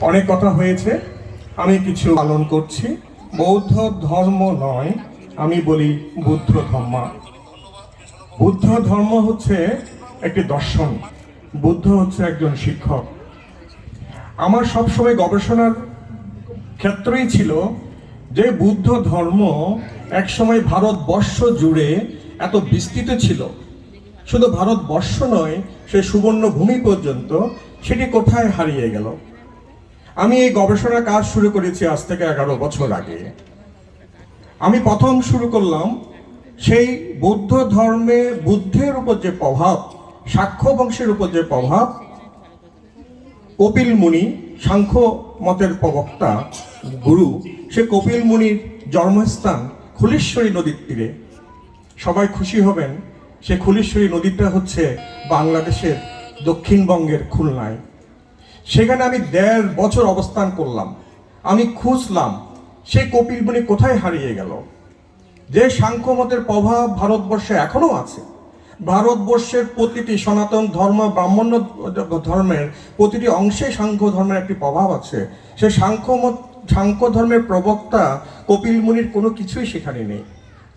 অনেক কথা হয়েছে, আমি কিছু পালন করছি। বৌদ্ধ ধর্ম নয়, আমি বলি বুদ্ধ ধর্ম। বুদ্ধ ধর্ম হচ্ছে একটি দর্শন। বুদ্ধ হচ্ছে একজন শিক্ষক। আমার সবসময় গবেষণার ক্ষেত্রেই ছিল যে বুদ্ধ ধর্ম একসময় ভারতবর্ষ জুড়ে এত বিস্তৃত ছিল। শুধু ভারতবর্ষ নয়, সে সুবর্ণভূমি পর্যন্ত সেটি কোথায় হারিয়ে গেল? আমি এই গবেষণা কাজ শুরু করেছি আজ থেকে এগারো বছর আগে। আমি প্রথম শুরু করলাম সেই বৌদ্ধ ধর্মে বুদ্ধের উপর যে প্রভাব, সাক্ষ্য বংশের উপর যে প্রভাব, কপিল মুনি, সাংখ্য মতের প্রবক্তা, গুরু, সে কপিল মুনির জন্মস্থান খুলেশ্বরী নদীর তীরে। সবাই খুশি হবেন, সে খুলেশ্বরী নদীটা হচ্ছে বাংলাদেশের দক্ষিণবঙ্গের খুলনায়। সেখানে আমি দেড় বছর অবস্থান করলাম। আমি খুঁজলাম সেই কপিল মুনি কোথায় হারিয়ে গেল? যে সাংখ্য মতের প্রভাব ভারতবর্ষে এখনও আছে। ভারতবর্ষের প্রতিটি সনাতন ধর্ম, ব্রাহ্মণ্য ধর্মের প্রতিটি অংশে সাংখ্য ধর্মের একটি প্রভাব আছে। সে সাংখ্য মত সাংখ্য ধর্মের প্রবক্তা কপিল মুনির কোনো কিছুই সেখানে নেই।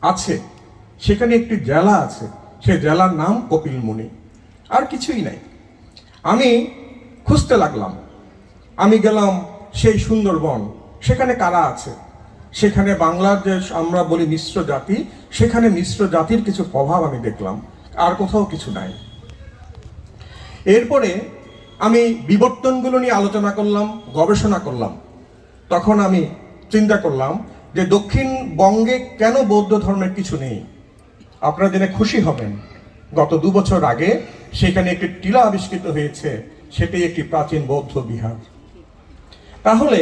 আছে, সেখানে একটি জেলা আছে। সে জেলার নাম কপিল মুনি। আর কিছুই নাই। আমি খুঁজতে লাগলাম। আমি গেলাম সেই সুন্দরবন। সেখানে কারা আছে? সেখানে বাংলার যে আমরা বলি মিশ্র জাতি, সেখানে মিশ্র জাতির কিছু প্রভাব আমি দেখলাম। আর কোথাও কিছু নাই। এরপরে আমি বিবর্তনগুলো নিয়ে আলোচনা করলাম, গবেষণা করলাম। তখন আমি চিন্তা করলাম যে দক্ষিণবঙ্গে কেন বৌদ্ধ ধর্মের কিছু নেই? আপনারা জেনে খুশি হবেন। গত দু বছর আগে সেখানে একটি টিলা আবিষ্কৃত হয়েছে। সেটি একটি প্রাচীন বৌদ্ধ বিহার। তাহলে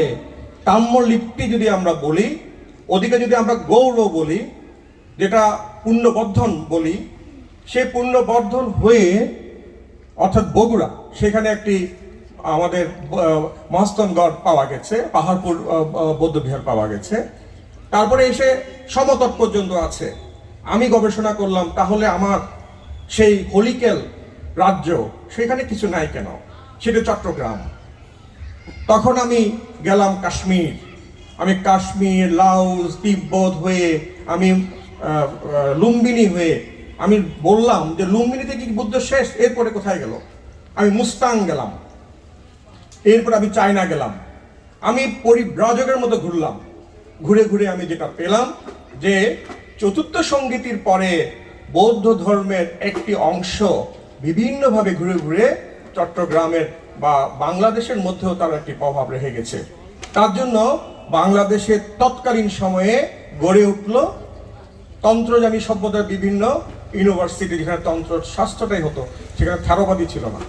তাম্রলিপ্তি যদি আমরা বলি, ওদিকে যদি আমরা গৌর বলি, যেটা পুণ্যবর্ধন বলি সে পুণ্যবর্ধন হয়ে অর্থাৎ বগুড়া, সেখানে একটি আমাদের মহাস্তনগড় পাওয়া গেছে, পাহাড়পুর বৌদ্ধবিহার পাওয়া গেছে। তারপরে এসে সমতট পর্যন্ত আছে। আমি গবেষণা করলাম, তাহলে আমার সেই হলিকেল রাজ্য, সেখানে কিছু নাই কেন? সেটা চট্টগ্রাম। তখন আমি গেলাম কাশ্মীর। আমি কাশ্মীর, লাউস, তিব্বত হয়ে আমি লুম্বিনী হয়ে আমি বললাম যে লুম্বিনীতে কি বুদ্ধ শেষ? এরপরে কোথায় গেল? আমি মুস্তাং গেলাম। এরপর আমি চায়না গেলাম। আমি পরিব্রাজকের মতো ঘুরলাম। ঘুরে ঘুরে আমি যেটা পেলাম যে চতুর্থ সঙ্গীতির পরে বৌদ্ধ ধর্মের একটি অংশ বিভিন্নভাবে ঘুরে ঘুরে চট্টগ্রামের বা বাংলাদেশের মধ্যেও তার একটি প্রভাব রেখে গেছে। তার জন্য বাংলাদেশের তৎকালীন সময়ে গড়ে উঠল তন্ত্রজামী সভ্যতার বিভিন্ন ইউনিভার্সিটি, যেখানে তন্ত্র শাস্ত্রটাই হতো, সেখানে থারোবাদী ছিল না।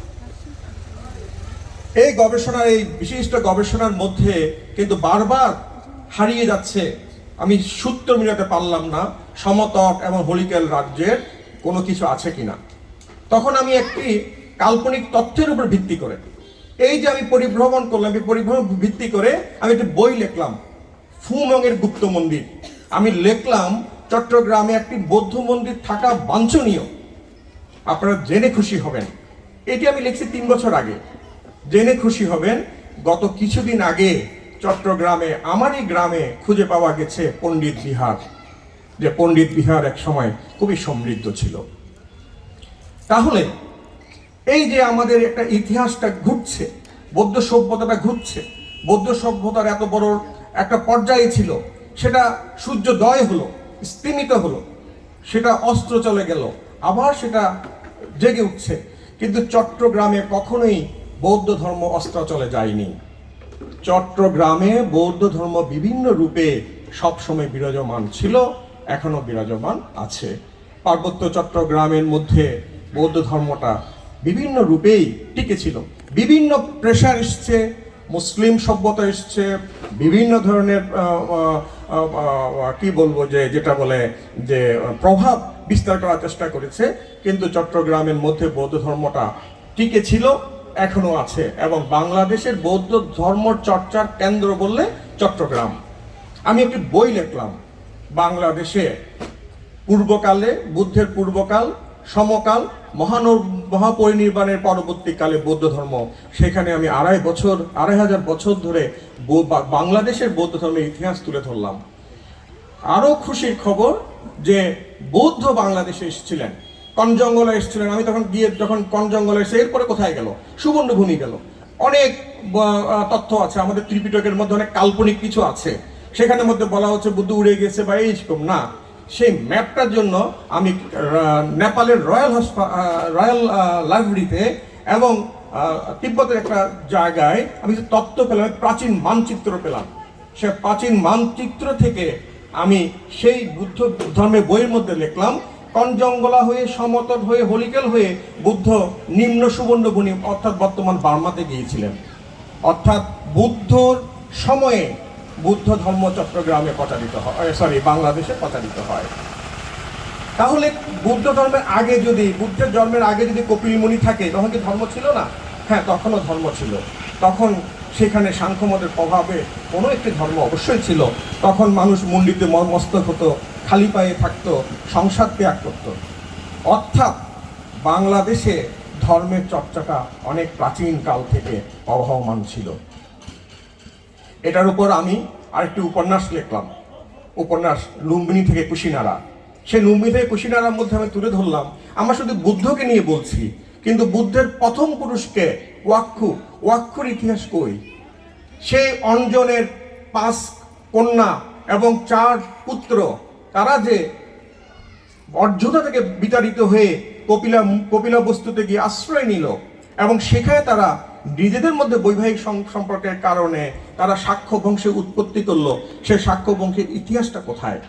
এই গবেষণার, এই বিশিষ্ট গবেষণার মধ্যে কিন্তু বারবার হারিয়ে যাচ্ছে। আমি সূত্র মিলাতে পারলাম না, সমতট এবং হলিকেল রাজ্যের কোনো কিছু আছে কিনা। তখন আমি একটি কাল্পনিক তথ্যের উপর ভিত্তি করে। এই যে আমি পরিভ্রমণ করলাম, এই পরিভ্রমণ ভিত্তি করে আমি একটি বই লিখলাম, ফুমংয়ের গুপ্ত মন্দির। আমি লিখলাম, চট্টগ্রামে একটি বৌদ্ধ মন্দির থাকা বাঞ্ছনীয়। আপনারা জেনে খুশি হবেন। এটি আমি লিখছি তিন বছর আগে। জেনে খুশি হবেন, গত কিছুদিন আগে চট্টগ্রামে, আমারই গ্রামে খুঁজে পাওয়া গেছে পণ্ডিত বিহার, যে পণ্ডিত বিহার এক সময় খুবই সমৃদ্ধ ছিল। তাহলে এই যে আমাদের একটা ইতিহাসটা ঘুরছে, বৌদ্ধ সভ্যতাটা ঘুরছে, বৌদ্ধ সভ্যতার এত বড় একটা পর্যায়ে ছিল, সেটা সূর্যোদয় হলো, স্তিমিত হলো, সেটা অস্ত্র চলে গেল, আবার সেটা জেগে উঠছে, কিন্তু চট্টগ্রামে কখনোই বৌদ্ধ ধর্ম অস্ত্র চলে যায়নি। চট্টগ্রামে বৌদ্ধ ধর্ম বিভিন্ন রূপে সবসময় বিরাজমান ছিল, এখনও বিরাজমান আছে। পার্বত্য চট্টগ্রামের মধ্যে বৌদ্ধ ধর্মটা বিভিন্ন রূপেই টিকে ছিল। বিভিন্ন প্রেশার এসছে, মুসলিম সভ্যতা এসছে, বিভিন্ন ধরনের কি বলব যে, যেটা বলে যে, প্রভাব বিস্তার করার চেষ্টা করেছে, কিন্তু চট্টগ্রামের মধ্যে বৌদ্ধ ধর্মটা টিকে ছিল, এখনও আছে এবং বাংলাদেশের বৌদ্ধ ধর্ম চর্চার কেন্দ্র বললে চট্টগ্রাম। আমি একটি বই লিখলাম, বাংলাদেশে পূর্বকালে, বুদ্ধের পূর্বকাল সমকাল মহান মহাপরিনির্বাণের পরবর্তীকালে বৌদ্ধ ধর্ম। সেখানে আমি আড়াই বছর, আড়াই হাজার বছর ধরে বাংলাদেশের বৌদ্ধ ধর্মের ইতিহাস তুলে ধরলাম। আরও খুশির খবর যে বৌদ্ধ বাংলাদেশে এসেছিলেন। কনজঙ্গলে এসেছিলেন। আমি তখন গিয়ে যখন কনজঙ্গলে এসে এরপরে কোথায় গেল? সুবর্ণভূমি গেল। অনেক তথ্য আছে। আমাদের ত্রিপিটকের মধ্যে অনেক কাল্পনিক কিছু আছে। সেখানের মধ্যে বলা হচ্ছে বুদ্ধ উড়ে গেছে বা এইরকম না। সেই ম্যাপটার জন্য আমি নেপালের রয়্যাল হসপা রয়্যাল লাইব্রেরিতে এবং তিব্বতের একটা জায়গায় আমি যে তত্ত্ব পেলাম প্রাচীন মানচিত্র পেলাম। সে প্রাচীন মানচিত্র থেকে আমি সেই বুদ্ধ ধর্মের বইয়ের মধ্যে লিখলাম, কনজঙ্গলা হয়ে, সমতট হয়ে, হলিকেল হয়ে বুদ্ধ নিম্ন সুবর্ণবনি অর্থাৎ বর্তমান বার্মাতে গিয়েছিলেন। অর্থাৎ বুদ্ধর সময়ে বুদ্ধ ধর্ম চট্টগ্রামে প্রচারিত হয় সরি বাংলাদেশে প্রচারিত হয়। তাহলে বুদ্ধ ধর্মের আগে যদি, বুদ্ধের জন্মের আগে যদি কপিল মুনি থাকে, তখন কি ধর্ম ছিল না? হ্যাঁ তখনও ধর্ম ছিল। তখন সেখানে সাংখ্যমতের প্রভাবে কোনো একটি ধর্ম অবশ্যই ছিল। তখন মানুষ মুন্ডিতে ম- মস্তক হতো, খালি পায়ে থাকতো, সংসার ত্যাগ করত। অর্থাৎ বাংলাদেশে ধর্মের চর্চাটা অনেক প্রাচীন কাল থেকে অবহমান ছিল। এটার উপর আমি আরেকটি উপন্যাস লিখলাম। উপন্যাস লুম্বিনী থেকে কুশিনারা। সেই লুম্বিনী থেকে কুশিনারার মধ্যে আমি তুলে ধরলাম, আমরা শুধু বুদ্ধকে নিয়ে বলছি, কিন্তু বুদ্ধের প্রথম পুরুষকে ওয়াক্ষু ওয়াক্ষুর ইতিহাস কই? সেই অঞ্জনের পাঁচ কন্যা এবং চার পুত্র, তারা যে অর্জুনা থেকে বিতাড়িত হয়ে কপিলা কপিলা বস্তুতে গিয়ে আশ্রয় নিল, এবং সেখানে তারা নিজেদের মধ্যে বৈবাহিক সম- সম্পর্কের কারণে তারা সাক্ষ্য বংশে উৎপত্তি করল। সে সাক্ষ্য বংশের ইতিহাসটা কোথায়?